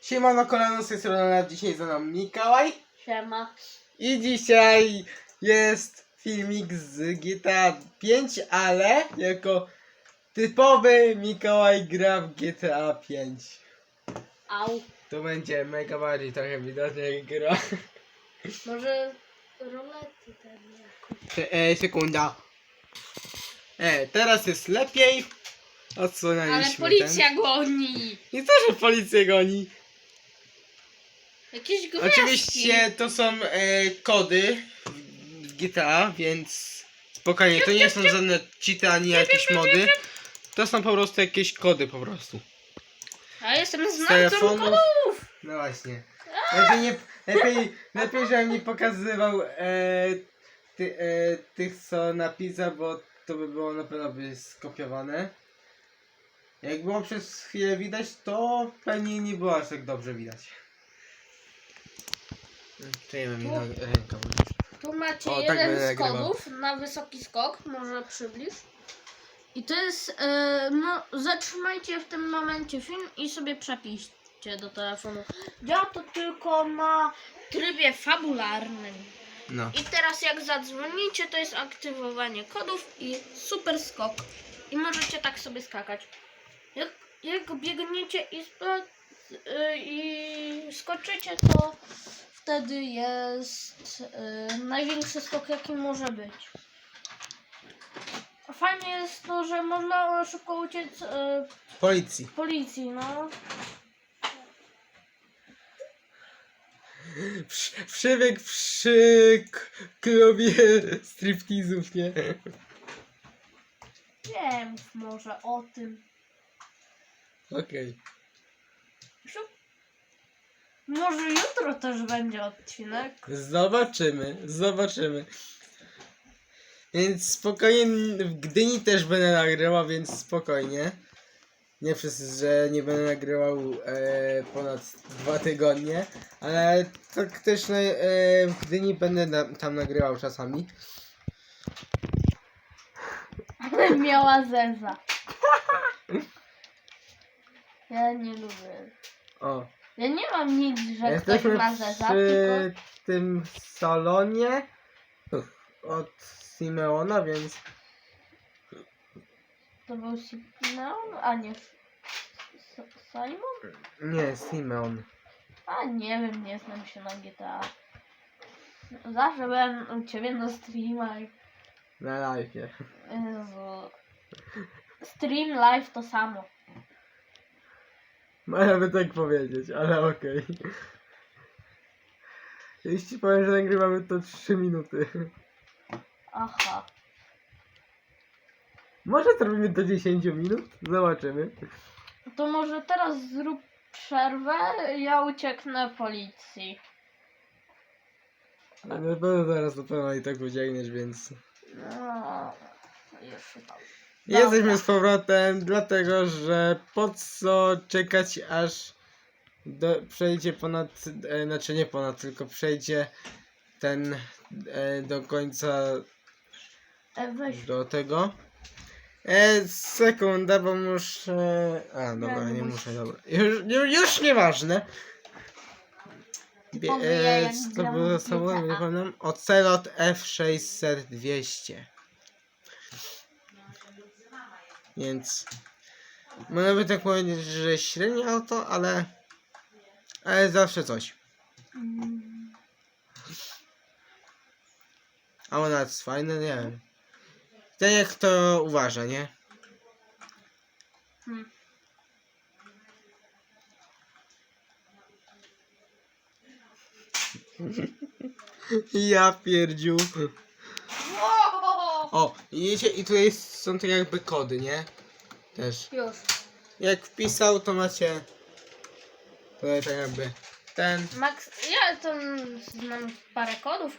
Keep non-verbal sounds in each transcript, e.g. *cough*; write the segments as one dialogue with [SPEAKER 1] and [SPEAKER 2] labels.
[SPEAKER 1] Siemano kolano z tej strony, dzisiaj za nami Mikołaj
[SPEAKER 2] Siema.
[SPEAKER 1] i dzisiaj jest filmik z GTA 5, ale jako typowy Mikołaj gra w GTA 5.
[SPEAKER 2] Au.
[SPEAKER 1] To będzie mega bardziej trochę widać jak gra.
[SPEAKER 2] Może rolety ten jako.
[SPEAKER 1] Se- E, sekunda. E, teraz jest lepiej. Odsłonęliśmy
[SPEAKER 2] Ale policja goni.
[SPEAKER 1] Ten. I co, że policję goni?
[SPEAKER 2] Jakieś gwiazdki.
[SPEAKER 1] Oczywiście to są e, kody w GTA, więc spokojnie, to nie są żadne cheaty ani jakieś mody. To są po prostu jakieś kody po prostu.
[SPEAKER 2] A jestem znawcą
[SPEAKER 1] telefonów.
[SPEAKER 2] kodów.
[SPEAKER 1] No właśnie. Lepiej, nie, lepiej, lepiej żebym nie pokazywał e, ty, e, tych co napisał, bo to by było na pewno by skopiowane. Jak było przez chwilę widać, to pewnie nie było aż tak dobrze widać. Czujemy mi na rękę.
[SPEAKER 2] Tu macie
[SPEAKER 1] O, tak
[SPEAKER 2] jeden z kodów na wysoki skok. Może przybliż. I to jest, e, no zatrzymajcie w tym momencie film i sobie przepiszcie do telefonu. Ja to tylko na trybie fabularnym.
[SPEAKER 1] No.
[SPEAKER 2] I teraz jak zadzwonicie, to jest aktywowanie kodów i super skok. I możecie tak sobie skakać. Jak, jak biegniecie i, spra- y, i skoczycie, to wtedy jest y, największy skok, jaki może być. Fajnie jest to, że można szybko uciec y,
[SPEAKER 1] Policji.
[SPEAKER 2] policji, no.
[SPEAKER 1] Przy- Przebieg przy k- klubie striptizów, nie?
[SPEAKER 2] Wiem może o tym.
[SPEAKER 1] Okej.
[SPEAKER 2] Może jutro też będzie odcinek.
[SPEAKER 1] Zobaczymy, zobaczymy. Więc spokojnie, w Gdyni też będę nagrywał, więc spokojnie. Nie przez, że nie będę nagrywał e, ponad dwa tygodnie, ale tak też e, w Gdyni będę na, tam nagrywał czasami.
[SPEAKER 2] Ale *laughs* miała zeza. *laughs* Ja nie lubię.
[SPEAKER 1] O,
[SPEAKER 2] Ja nie mam nic, że ktoś
[SPEAKER 1] jesteśmy
[SPEAKER 2] ma zeza,
[SPEAKER 1] przy
[SPEAKER 2] tylko...
[SPEAKER 1] tym salonie od Simeona, więc
[SPEAKER 2] To był Simon, a nie S- Simon?
[SPEAKER 1] nie, Simeon.
[SPEAKER 2] A nie wiem, nie znam się na GTA. Zawsze byłem u ciebie na streamach.
[SPEAKER 1] Na live.
[SPEAKER 2] Jezu. Stream live to samo.
[SPEAKER 1] Można by tak powiedzieć, ale okej. Jeśli powiem, że nagrywamy to 3 minuty.
[SPEAKER 2] Aha.
[SPEAKER 1] Może zrobimy do 10 minut? Zobaczymy.
[SPEAKER 2] To może teraz zrób przerwę, ja ucieknę policji.
[SPEAKER 1] Ale na pewno zaraz do pełna i tak uciekniesz, więc...
[SPEAKER 2] No, już tam.
[SPEAKER 1] Jesteśmy z powrotem, dlatego że po co czekać aż do, przejdzie ponad, e, znaczy nie ponad, tylko przejdzie ten e, do końca
[SPEAKER 2] E, weź.
[SPEAKER 1] do tego. E, sekunda, bo muszę. A, dobra, nie muszę, dobra. Już, już, już nieważne. Bie, e, co
[SPEAKER 2] gram
[SPEAKER 1] było
[SPEAKER 2] w
[SPEAKER 1] za sobą,
[SPEAKER 2] GTA.
[SPEAKER 1] nie pamiętam. Ocelot F600-200. Więc. Można by tak powiedzieć, że średnie auto, ale. Ale zawsze coś. A ona jest fajna, nie wiem. Ten jak to uważa, nie?
[SPEAKER 2] hmm. *laughs*
[SPEAKER 1] Ja pierdziu. O, i tutaj są to jakby kody, nie? Też.
[SPEAKER 2] Już.
[SPEAKER 1] Jak wpisał, to macie tutaj tak jakby ten.
[SPEAKER 2] Max, ja tam znam parę kodów.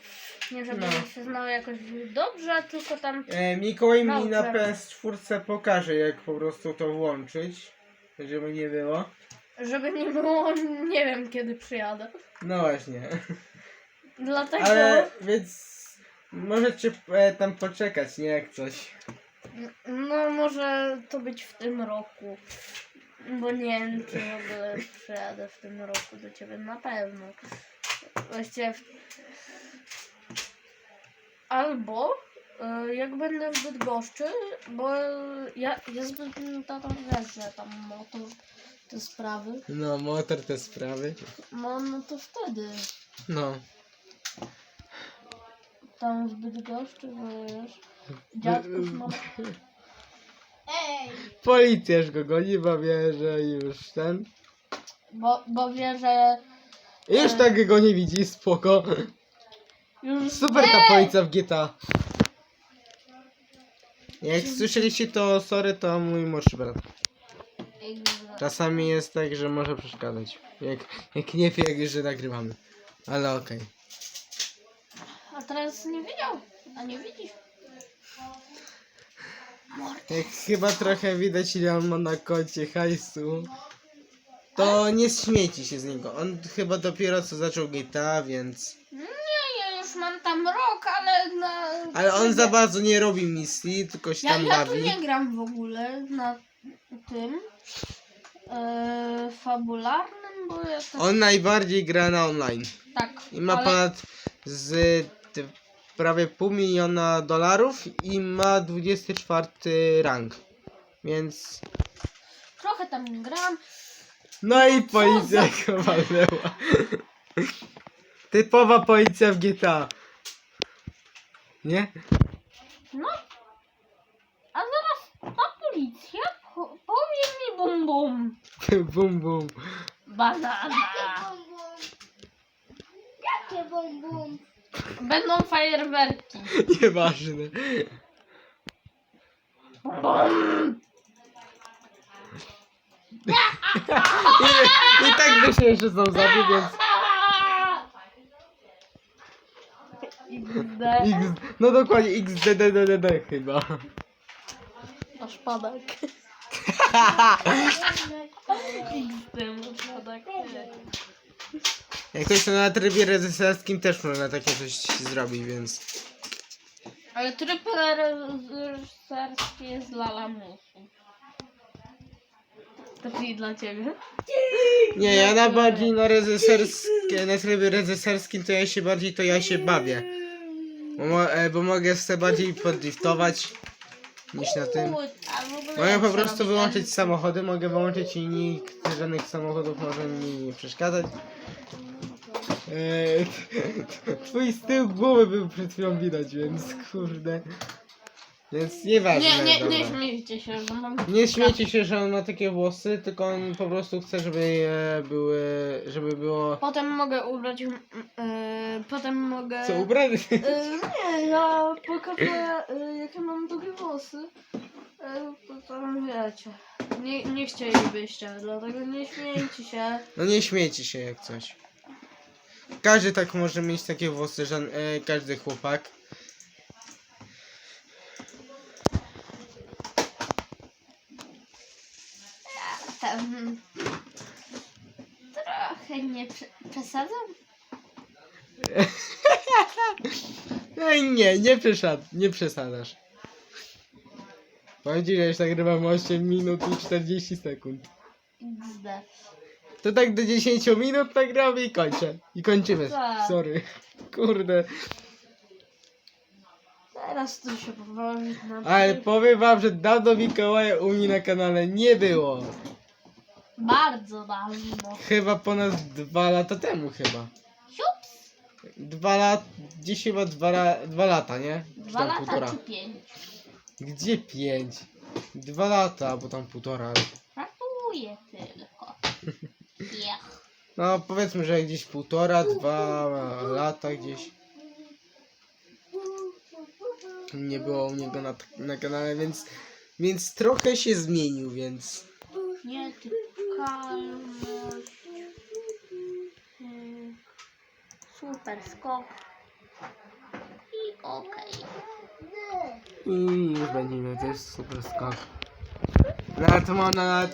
[SPEAKER 2] Nie żeby
[SPEAKER 1] No.
[SPEAKER 2] się znał jakoś dobrze, tylko tam.
[SPEAKER 1] E, Mikołaj mi na
[SPEAKER 2] Dobrze.
[SPEAKER 1] PS4 pokaże, jak po prostu to włączyć. Żeby nie było.
[SPEAKER 2] Żeby nie było, nie wiem kiedy przyjadę.
[SPEAKER 1] No właśnie.
[SPEAKER 2] Dlatego.
[SPEAKER 1] Ale więc możecie e, tam poczekać, nie jak coś.
[SPEAKER 2] No może to być w tym roku. Bo nie wiem, czy w ogóle przyjadę w tym roku do ciebie. Na pewno. Właściwie... W... Albo y, jak będę w Bydgoszczy, bo ja, ja to wiesz, że tam motor, te sprawy.
[SPEAKER 1] No, motor te sprawy.
[SPEAKER 2] No, no to wtedy.
[SPEAKER 1] No.
[SPEAKER 2] Tam w Bydgoszczy, wiesz, *laughs* dziadków mam. Ej!
[SPEAKER 1] Policja już go goni, bo wie, że już ten...
[SPEAKER 2] Bo, bo wie, że
[SPEAKER 1] Już tak go nie widzi, spoko.
[SPEAKER 2] już...
[SPEAKER 1] Super ta policja w GTA. Jak słyszeliście to sorry, to mój młodszy brat.
[SPEAKER 2] Ej,
[SPEAKER 1] Czasami jest tak, że może przeszkadzać. Jak, jak nie wie, jak że nagrywamy. Ale okej.
[SPEAKER 2] Teraz nie widział, a nie widzisz.
[SPEAKER 1] Jak chyba trochę widać ile on ma na koncie hajsu. To nie śmiejcie się z niego. On chyba dopiero co zaczął GTA, więc...
[SPEAKER 2] Nie, ja już mam tam rok, ale na...
[SPEAKER 1] Ale on za bardzo nie robi misji, tylko się
[SPEAKER 2] Ja,
[SPEAKER 1] tam
[SPEAKER 2] ja tu
[SPEAKER 1] bawi.
[SPEAKER 2] nie gram w ogóle na tym e, fabularnym, bo ja też...
[SPEAKER 1] On najbardziej gra na online.
[SPEAKER 2] Tak,
[SPEAKER 1] I ma
[SPEAKER 2] ale
[SPEAKER 1] ponad z prawie pół miliona dolarów i ma 24 rank. Więc.
[SPEAKER 2] trochę tam gram.
[SPEAKER 1] No i policja
[SPEAKER 2] za-
[SPEAKER 1] go walnęła. *laughs* Typowa policja w GTA. Nie?
[SPEAKER 2] No. A zaraz ta policja po, powie mi bum bum. *laughs*
[SPEAKER 1] bum bum.
[SPEAKER 2] Banana.
[SPEAKER 3] Jakie bum bum?
[SPEAKER 2] Będą fajerwerki. *laughs*
[SPEAKER 1] Nieważne.
[SPEAKER 2] Bum.
[SPEAKER 1] I, I tak by się jeszcze są zabił, więc.
[SPEAKER 2] XD.
[SPEAKER 1] X, no dokładnie XDDDD chyba.
[SPEAKER 2] To szpadak. *laughs* XD mu szpadak. *laughs*
[SPEAKER 1] Jak ktoś to na trybie rezyserskim też można takie coś zrobić, więc.
[SPEAKER 2] Ale tryb reżyserski jest dla lamusu. To czyli dla ciebie.
[SPEAKER 1] Nie, ja na bardziej na rezyserskie, na trybie rezyserskim to ja się bardziej, to ja się bawię. Bo, mo, e, bo mogę sobie bardziej poddriftować niż na tym. Mogę po prostu wyłączyć samochody, mogę wyłączyć i nikt żadnych samochodów może mi nie przeszkadzać. Eee, *laughs* twój z tyłu głowy był przed chwilą widać, więc kurde. Więc nieważne.
[SPEAKER 2] Nie, nie, nie śmiejcie się, że mam...
[SPEAKER 1] Nie śmiejcie się, że on ma takie włosy, tylko on po prostu chce, żeby e, były, żeby było...
[SPEAKER 2] Potem mogę ubrać... e, potem mogę...
[SPEAKER 1] Co, ubrany?
[SPEAKER 2] E, nie, ja pokażę e, jakie mam długie włosy. E, to tam wiecie. Nie, nie chcielibyście, dlatego nie śmiejcie się.
[SPEAKER 1] No nie śmiejcie się jak coś. Każdy tak może mieć takie włosy, że e, każdy chłopak.
[SPEAKER 2] Tam... Trochę nie prze- przesadzam. *laughs*
[SPEAKER 1] Nie, nie, przesad, nie przesadzasz. Już nagrywam 8 minut i 40 sekund.
[SPEAKER 2] XD.
[SPEAKER 1] To tak do 10 minut nagramy i kończę. I kończymy.
[SPEAKER 2] Tak.
[SPEAKER 1] Sorry. Kurde.
[SPEAKER 2] Teraz tu się powoli na
[SPEAKER 1] Ale powiem wam, że dawno Mikołaja u mnie na kanale nie było.
[SPEAKER 2] Bardzo dawno.
[SPEAKER 1] Chyba ponad dwa lata temu chyba.
[SPEAKER 2] Siups!
[SPEAKER 1] Dwa lat, gdzieś chyba dwa, la- dwa lata, nie? Czy
[SPEAKER 2] Dwa
[SPEAKER 1] tam
[SPEAKER 2] lata
[SPEAKER 1] półtora.
[SPEAKER 2] czy pięć?
[SPEAKER 1] Gdzie pięć? Dwa lata, bo tam półtora.
[SPEAKER 2] Ratuję tylko.
[SPEAKER 1] No powiedzmy, że gdzieś półtora, dwa lata gdzieś. Nie było u niego na, na kanale, więc, więc trochę się zmienił, więc
[SPEAKER 2] Nietykalność. Mm, Super skok. I okej.
[SPEAKER 1] i już będzie miał też super skok. Nawet można,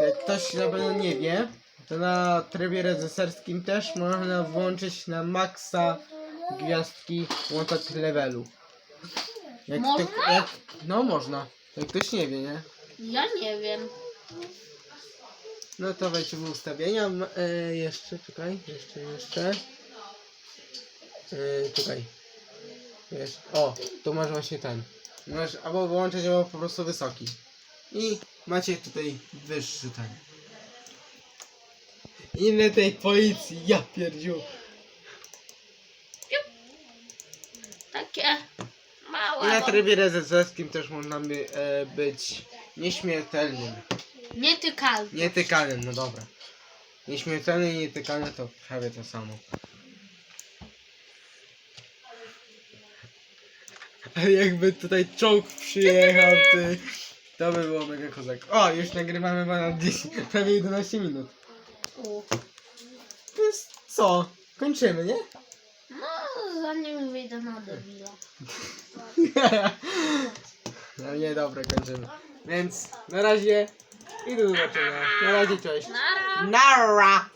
[SPEAKER 1] jak ktoś na pewno nie wie, to na trybie reżyserskim też można włączyć na maksa gwiazdki łączać levelu. Jak
[SPEAKER 2] Można?
[SPEAKER 1] jak, no można. Jak ktoś nie wie, nie?
[SPEAKER 2] Ja nie wiem.
[SPEAKER 1] No to wejdź w ustawienia. M- E, jeszcze, czekaj, jeszcze, jeszcze. E, czekaj. Wiesz, o, tu masz właśnie ten. Masz albo wyłączyć, albo po prostu wysoki. I macie tutaj wyższy ten. Inny tej policji, ja pierdziu.
[SPEAKER 2] Takie
[SPEAKER 1] I
[SPEAKER 2] małe.
[SPEAKER 1] na
[SPEAKER 2] bo-
[SPEAKER 1] trybie rezerwskim też można by, e, być nieśmiertelnym.
[SPEAKER 2] Nietykalne.
[SPEAKER 1] Nietykalnym, no dobra. Nieśmiertelny i nietykalny to prawie to samo. A jakby tutaj czołg przyjechał, ty. To by było mega kozak. O, już nagrywamy ponad 10, prawie 11 minut.
[SPEAKER 2] U.
[SPEAKER 1] Więc co? Kończymy, nie?
[SPEAKER 2] No, zanim wyjdę na debila.
[SPEAKER 1] No nie, dobra, kończymy. Więc na razie i do zobaczenia. Na razie, cześć.
[SPEAKER 2] Nara.
[SPEAKER 1] Nara!